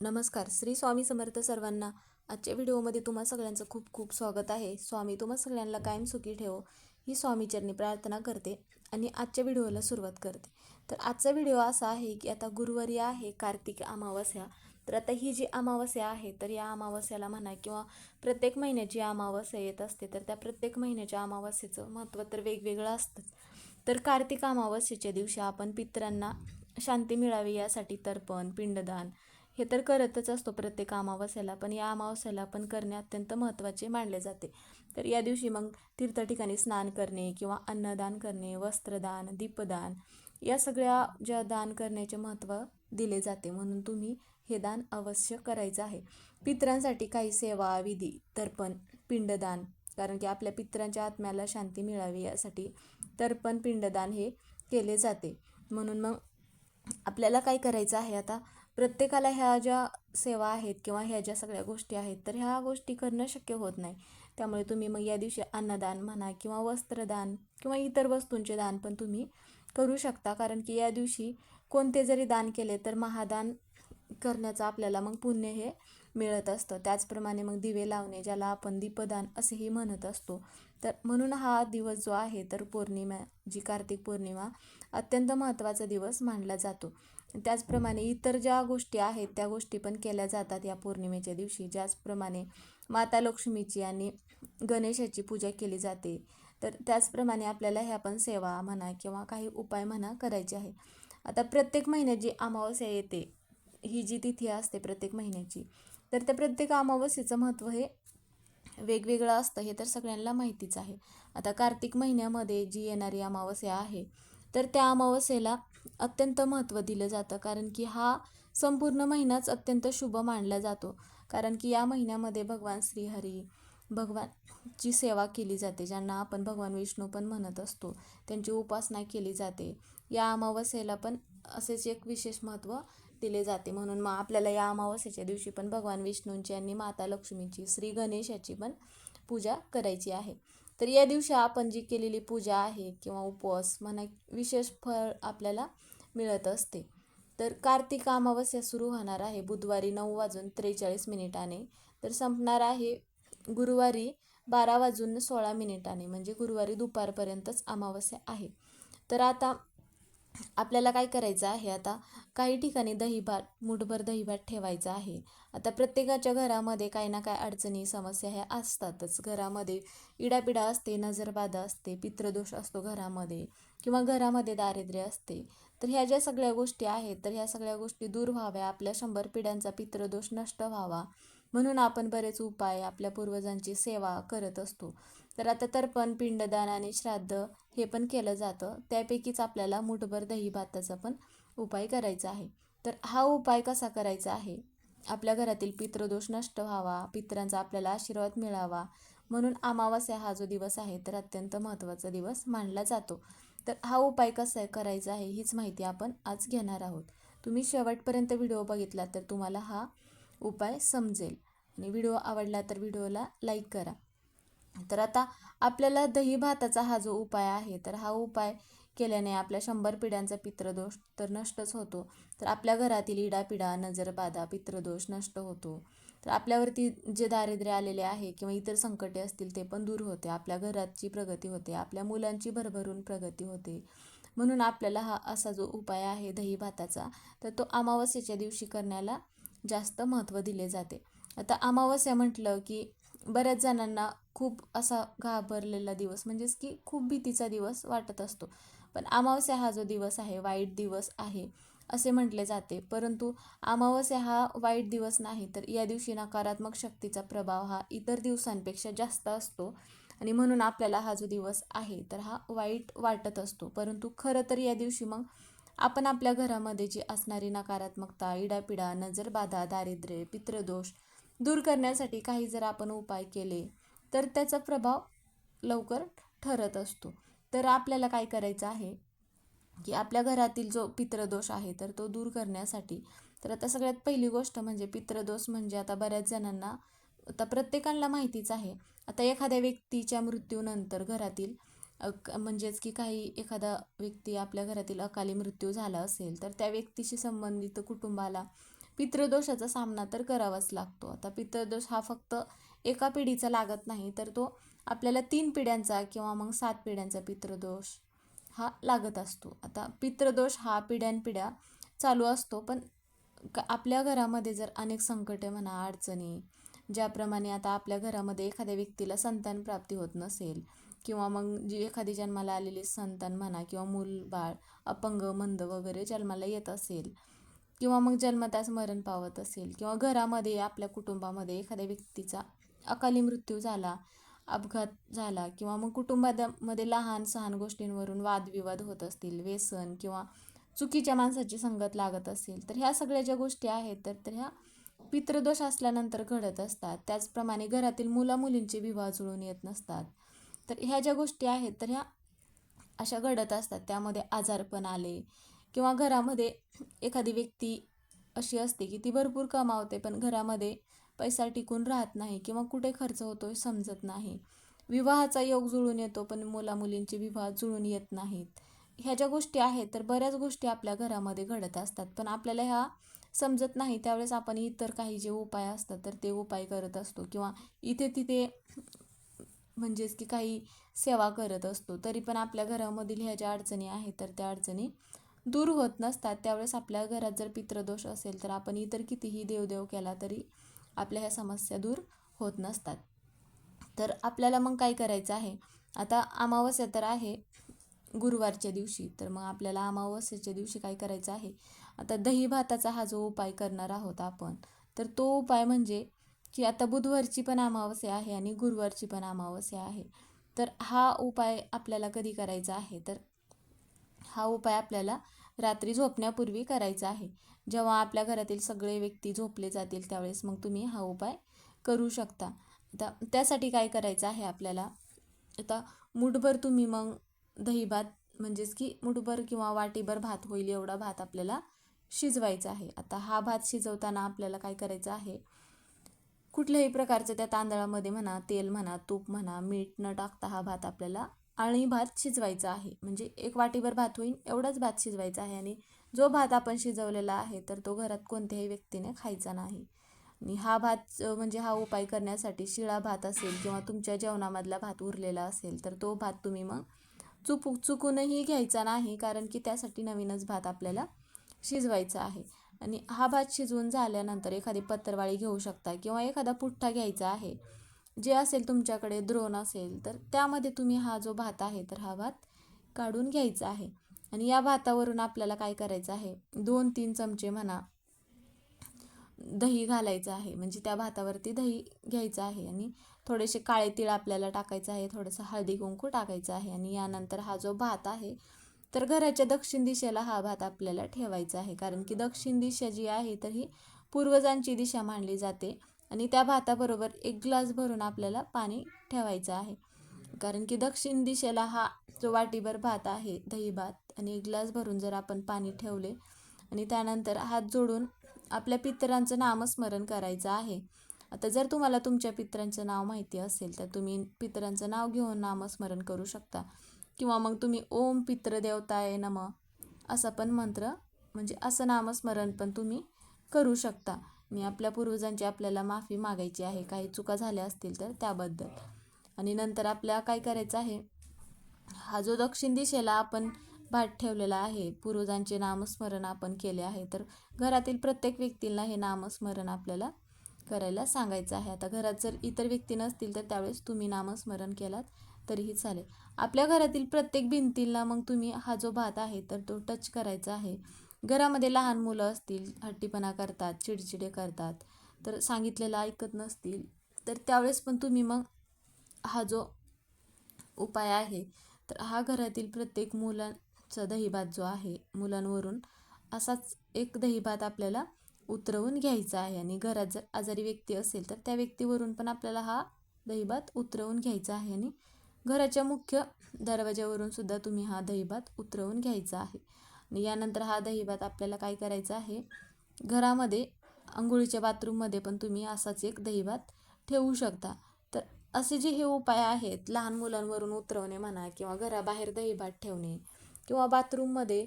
नमस्कार श्री स्वामी समर्थ सर्वांना आजच्या व्हिडिओमध्ये तुम्हा सगळ्यांचं खूप खूप स्वागत आहे. स्वामी तुम्हा सगळ्यांना कायम सुखी ठेवो ही स्वामीचरणी प्रार्थना करते आणि आजच्या व्हिडिओला सुरुवात करते. तर आजचा व्हिडिओ असा आहे की आता गुरुवारी आहे कार्तिक अमावस्या. तर आता ही जी अमावस्या आहे तर या अमावस्याला म्हणा किंवा प्रत्येक महिन्याची अमावस्या येत असते तर त्या प्रत्येक महिन्याच्या अमावस्येचं महत्त्व तर वेगवेगळं असतंच. तर कार्तिक अमावस्येच्या दिवशी आपण पितरांना शांती मिळावी यासाठी तर्पण पिंडदान हे तर करतच असतो प्रत्येक अमावस्याला पण या अमावस्याला पण करणे अत्यंत महत्त्वाचे मानले जाते. तर या दिवशी मग तीर्थ ठिकाणी स्नान करणे किंवा अन्नदान करणे वस्त्रदान दीपदान या सगळ्या ज्या दान करण्याचे महत्त्व दिले जाते म्हणून तुम्ही हे दान अवश्य करायचं आहे. पितरांसाठी काही सेवा विधी तर्पण पिंडदान कारण की आपल्या पितरांच्या आत्म्याला शांती मिळावी यासाठी तर्पण पिंडदान हे केले जाते. म्हणून मग आपल्याला काय करायचं आहे आता? प्रत्येकाला ह्या ज्या सेवा आहेत किंवा ह्या ज्या सगळ्या गोष्टी आहेत तर ह्या गोष्टी करणं शक्य होत नाही. त्यामुळे तुम्ही मग या दिवशी अन्नदान म्हणा किंवा वस्त्रदान किंवा इतर वस्तूंचे दान पण तुम्ही करू शकता. कारण की या दिवशी कोणते जरी दान केले तर महादान करण्याचं आपल्याला मग पुण्य हे मिळत असतं. त्याचप्रमाणे मग दिवे लावणे ज्याला आपण दीपदान असेही म्हणत असतो. तर म्हणून हा दिवस जो आहे तर पौर्णिमा जी कार्तिक पौर्णिमा अत्यंत महत्त्वाचा दिवस मानला जातो. त्याचप्रमाणे इतर ज्या गोष्टी आहेत त्या गोष्टी पण केल्या जातात या पौर्णिमेच्या दिवशी. ज्याचप्रमाणे माता लक्ष्मीची आणि गणेशाची पूजा केली जाते. तर त्याचप्रमाणे आपल्याला ह्या पण सेवा म्हणा किंवा काही उपाय म्हणा करायचे आहे आता प्रत्येक महिन्यात जी अमावस्या येते ही जी तिथी असते प्रत्येक महिन्याची तर त्या प्रत्येक अमावस्येचं महत्त्व हे वेगवेगळं असतं हे तर सगळ्यांना माहितीच आहे. आता कार्तिक महिन्यामध्ये जी येणारी अमावस्या आहे तर त्या अमावस्येला अत्यंत महत्त्व दिलं जातं. कारण की हा संपूर्ण महिनाच अत्यंत शुभ मानला जातो. कारण की या महिन्यामध्ये भगवान श्रीहरी भगवानची सेवा केली जाते ज्यांना आपण भगवान विष्णू पण म्हणत असतो. त्यांची उपासना केली जाते. या अमावस्येला पण असेच एक विशेष महत्त्व दिले जाते. म्हणून मग आपल्याला या अमावस्येच्या दिवशी पण भगवान विष्णूंची आणि माता लक्ष्मीची श्री गणेशाची पण पूजा करायची आहे. तर या दिवशी आपण जी केलेली पूजा आहे किंवा उपवास म्हणा विशेष फळ आपल्याला मिळत असते. तर कार्तिक अमावस्या सुरू होणार आहे बुधवारी नऊ वाजून त्रेचाळीस मिनिटाने. तर संपणार आहे गुरुवारी बारा वाजून सोळा मिनिटाने म्हणजे गुरुवारी दुपारपर्यंतच अमावस्या आहे. तर आता आपल्याला काय करायचं आहे आता? काही ठिकाणी दहीभात मुठभर दहीभात ठेवायचं आहे. आता प्रत्येकाच्या घरामध्ये काही ना काही अडचणी समस्या ह्या असतातच. घरामध्ये इडापिडा असते नजरबाधा असते पितृदोष असतो घरामध्ये किंवा घरामध्ये दारिद्र्य असते. तर ह्या ज्या सगळ्या गोष्टी आहेत तर ह्या सगळ्या गोष्टी दूर व्हाव्या. आपल्या शंभर पिढ्यांचा पित्रदोष नष्ट व्हावा. म्हणून आपण बरेच उपाय आपल्या पूर्वजांची सेवा करत असतो. तर आता तर्पण पिंडदान आणि श्राद्ध हे पण केलं जातं. त्यापैकीच आपल्याला मुठभर दही भाताचा पण उपाय करायचा आहे. तर हा उपाय कसा करायचा आहे? आपल्या घरातील पितृदोष नष्ट व्हावा पितरांचा आपल्याला आशीर्वाद मिळावा म्हणून अमावास्या हा जो दिवस आहे तर अत्यंत महत्त्वाचा दिवस मानला जातो. तर हा उपाय कसा करायचा आहे हीच माहिती आपण आज घेणार आहोत. तुम्ही शेवटपर्यंत व्हिडिओ बघितला तर तुम्हाला हा उपाय समजेल. आणि व्हिडिओ आवडला तर व्हिडिओला लाईक करा. तर आता आपल्याला दही भाताचा हा जो उपाय आहे तर हा उपाय केल्याने आपल्या शंभर पिढ्यांचा पितृदोष तर नष्टच होतो. तर आपल्या घरातील इडापिडा नजरबाधा पितृदोष नष्ट होतो. तर आपल्यावरती जे दारिद्र्य आलेले आहे किंवा इतर संकटे असतील ते पण दूर होते. आपल्या घराची प्रगती होते. आपल्या मुलांची भरभरून प्रगती होते. म्हणून आपल्याला हा असा जो उपाय आहे दही भाताचा तर तो अमावस्येच्या दिवशी करण्याला जास्त महत्त्व दिले जाते. आता अमावस्या म्हटलं की बऱ्याच जणांना खूप असा घाबरलेला दिवस म्हणजेच की खूप भीतीचा दिवस वाटत असतो. पण अमावस्या हा जो दिवस आहे वाईट दिवस आहे असे म्हटले जाते. परंतु अमावस्या हा वाईट दिवस नाही तर या दिवशी नकारात्मक शक्तीचा प्रभाव हा इतर दिवसांपेक्षा जास्त असतो. आणि म्हणून आपल्याला हा जो दिवस आहे तर हा वाईट वाटत असतो. परंतु खरं तर या दिवशी मग आपण आपल्या घरामध्ये जी असणारी नकारात्मकता इडापिडा नजरबाधा दारिद्र्य पितृदोष दूर करण्यासाठी काही जर आपण उपाय केले तर त्याचा प्रभाव लवकर ठरत असतो. तर आपल्याला काय करायचं आहे की आपल्या घरातील जो पितृदोष आहे तर तो दूर करण्यासाठी तर आता सगळ्यात पहिली गोष्ट म्हणजे पितृदोष म्हणजे आता बऱ्याच जणांना आता प्रत्येकाला माहितीच आहे. आता एखाद्या व्यक्तीच्या मृत्यूनंतर घरातील म्हणजेच की काही एखादा व्यक्ती आपल्या घरातील अकाली मृत्यू झाला असेल तर त्या व्यक्तीशी संबंधित कुटुंबाला पितृदोषाचा सामना तर करावाच लागतो. आता पितृदोष हा फक्त एका पिढीचा लागत नाही तर तो आपल्याला तीन पिढ्यांचा किंवा मग सात पिढ्यांचा पितृदोष हा लागत असतो. आता पितृदोष हा पिढ्यानपिढ्या चालू असतो पण आपल्या घरामध्ये जर अनेक संकटे म्हणा अडचणी ज्याप्रमाणे आता आपल्या घरामध्ये एखाद्या व्यक्तीला संतान प्राप्ती होत नसेल किंवा मग जी एखादी जन्माला आलेली संतान म्हणा किंवा मूल बाळ अपंग मंद वगैरे जन्माला येत असेल किंवा मग जन्मताच मरण पावत असेल किंवा घरामध्ये आपल्या कुटुंबामध्ये एखाद्या व्यक्तीचा अकाली मृत्यू झाला अपघात झाला किंवा मग कुटुंबामध्ये लहान सहान गोष्टींवरून वादविवाद होत असतील व्यसन किंवा चुकीच्या माणसाची संगत लागत असेल तर ह्या सगळ्या ज्या गोष्टी आहेत तर तर ह्या पितृदोष असल्यानंतर घडत असतात. त्याचप्रमाणे घरातील मुलामुलींचे विवाह जुळून येत नसतात. तर ह्या ज्या गोष्टी आहेत तर ह्या अशा घडत असतात. त्यामध्ये आजारपण आले किंवा घरामध्ये एखादी व्यक्ती अशी असते की ती भरपूर कमावते पण घरामध्ये पैसा टिकून राहत नाही किंवा कुठे खर्च होतो समजत नाही. विवाहाचा योग जुळून येतो पण मुलामुलींचे विवाह जुळून येत नाहीत. ह्या ज्या गोष्टी आहेत तर बऱ्याच गोष्टी आपल्या घरामध्ये घडत असतात. पण आपल्याला ह्या समजत नाही त्यावेळेस आपण इतर काही जे उपाय असतात तर ते उपाय करत असतो किंवा इथे तिथे म्हणजेच की काही सेवा करत असतो. तरी पण आपल्या घरामधील ह्या ज्या अडचणी आहेत तर त्या अडचणी दूर होत नसतात. त्यावेळेस आपल्या घरात जर पितृदोष असेल तर आपण इतर कितीही देवदेव केला तरी आपल्या ह्या समस्या दूर होत नसतात. तर आपल्याला मग काय करायचं आहे? आता अमावस्या तर आहे गुरुवारच्या दिवशी. तर मग आपल्याला अमावस्येच्या दिवशी काय करायचं आहे? आता दही भाताचा हा जो उपाय करणार आहोत आपण तर तो उपाय म्हणजे की आता बुधवारची पण अमावस्या आहे आणि गुरुवारची पण अमावस्या आहे. तर हा उपाय आपल्याला कधी करायचा आहे? तर हा उपाय आपल्याला रात्री झोपण्यापूर्वी करायचा आहे. जेव्हा आपल्या घरातील सगळे व्यक्ती झोपले जातील त्यावेळेस मग तुम्ही हा उपाय करू शकता. आता त्यासाठी काय करायचं आहे आपल्याला? आता मुठभर तुम्ही मग दही भात म्हणजेच की मुठभर किंवा वाटीभर भात होईल एवढा भात आपल्याला शिजवायचा आहे. आता हा भात शिजवताना आपल्याला काय करायचं आहे? कुठल्याही प्रकारचं त्या तांदळामध्ये म्हणा तेल म्हणा तूप म्हणा मीठ न टाकता हा भात आपल्याला आणि भात शिजवायचा आहे. म्हणजे एक वाटीभर भात होईल एवढाच भात शिजवायचा आहे आणि जो भात आपण शिजवलेला आहे तर तो घरात कोणत्याही व्यक्तीने खायचा नाही. आणि हा भात म्हणजे हा उपाय करण्यासाठी शिळा भात असेल किंवा तुमच्या जेवणामधला भात उरलेला असेल तर तो भात तुम्ही मग चुकू चुकूनही घ्यायचा नाही कारण की त्यासाठी नवीनच भात आपल्याला शिजवायचा आहे. आणि हा भात शिजवून झाल्यानंतर एखादी पत्रवाळी घेऊ शकता किंवा एखादा पुठ्ठा घ्यायचा आहे. जे असेल तुमच्याकडे द्रोण असेल तर त्यामध्ये तुम्ही हा जो भात आहे तर हा भात काढून घ्यायचा आहे. आणि या भातावरून आपल्याला काय करायचं आहे? दोन तीन चमचे म्हणा दही घालायचं आहे. म्हणजे त्या भातावरती दही घ्यायचं आहे. आणि थोडेसे काळे तीळ आपल्याला टाकायचं आहे थोडंसं हळदी कुंकू टाकायचं आहे. आणि यानंतर हा जो भात आहे तर घराच्या दक्षिण दिशेला हा भात आपल्याला ठेवायचा आहे. कारण की दक्षिण दिशा जी आहे तर ही पूर्वजांची दिशा मानली जाते. आणि त्या भाताबरोबर एक ग्लास भरून आपल्याला पाणी ठेवायचं आहे. कारण की दक्षिण दिशेला हा जो वाटीभर भात आहे दही भात आणि एक ग्लास भरून जर आपण पाणी ठेवले आणि त्यानंतर हात जोडून आपल्या पितरांचं नामस्मरण करायचं आहे. आता जर तुम्हाला तुमच्या पितरांचं नाव माहिती असेल तर तुम्ही पितरांचं नाव घेऊन नामस्मरण करू शकता. किंवा मग तुम्ही ओम पित्रदेवताय नम असा पण मंत्र म्हणजे असं नामस्मरण पण तुम्ही करू शकता. आणि आपल्या पूर्वजांची आपल्याला माफी मागायची आहे. काही चुका झाल्या असतील तर त्याबद्दल. आणि नंतर आपल्याला काय करायचं आहे? हा जो दक्षिण दिशेला आपण भात ठेवलेला आहे पूर्वजांचे नामस्मरण आपण केले आहे तर घरातील प्रत्येक व्यक्तीला हे नामस्मरण आपल्याला करायला सांगायचं आहे. आता घरात जर इतर व्यक्ती नसतील तर त्यावेळेस तुम्ही नामस्मरण केलात तरीही चालेल. आपल्या घरातील प्रत्येक भिंतीला मग तुम्ही हा जो भात आहे तर तो टच करायचा आहे. घरामध्ये लहान मुलं असतील हट्टीपणा करतात चिडचिडे करतात तर सांगितलेलं ऐकत नसतील तर त्यावेळेस पण तुम्ही मग हा जो उपाय आहे तर हा घरातील प्रत्येक मुलांचा दहीभात जो आहे मुलांवरून असाच एक दहीभात आपल्याला उतरवून घ्यायचा आहे. आणि घरात जर आजारी व्यक्ती असेल तर त्या व्यक्तीवरून पण आपल्याला हा दहीभात उतरवून घ्यायचा आहे. आणि घराच्या मुख्य दरवाज्यावरून सुद्धा तुम्ही हा दहीभात उतरवून घ्यायचा आहे. आणि यानंतर हा दहीभात आपल्याला काय करायचा आहे? घरामध्ये आंघोळीच्या बाथरूममध्ये पण तुम्ही असाच एक दहीभात ठेवू शकता. तर असे जे हे उपाय आहेत लहान मुलांवरून उतरवणे म्हणा किंवा घराबाहेर दहीभात ठेवणे किंवा बाथरूममध्ये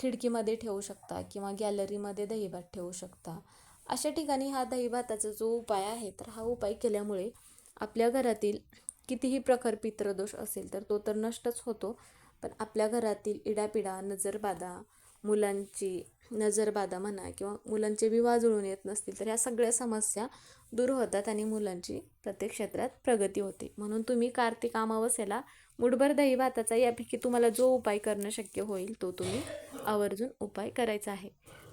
खिडकीमध्ये ठेवू शकता किंवा गॅलरीमध्ये दहीभात ठेवू शकता अशा ठिकाणी हा दहीभाताचा जो उपाय आहे तर हा उपाय केल्यामुळे आपल्या घरातील कितीही प्रखर पित्रदोष असेल तर तो तर नष्टच होतो. पण आपल्या घरातील इडापिडा नजरबाधा मुलांची नजरबाधा म्हणा किंवा मुलांचे विवाह जुळून येत नसतील तर ह्या सगळ्या समस्या दूर होतात आणि मुलांची प्रत्येक क्षेत्रात प्रगती होते. म्हणून तुम्ही कार्तिक अमावस्येला मुठभर दही भाताचा यापैकी तुम्हाला जो उपाय करणं शक्य होईल तो तुम्ही आवर्जून उपाय करायचा आहे.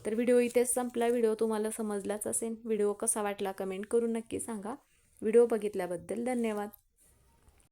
तर व्हिडिओ इथेच संपला. व्हिडिओ तुम्हाला समजलाच असेल. व्हिडिओ कसा वाटला कमेंट करून नक्की सांगा. व्हिडिओ बघितल्याबद्दल धन्यवाद.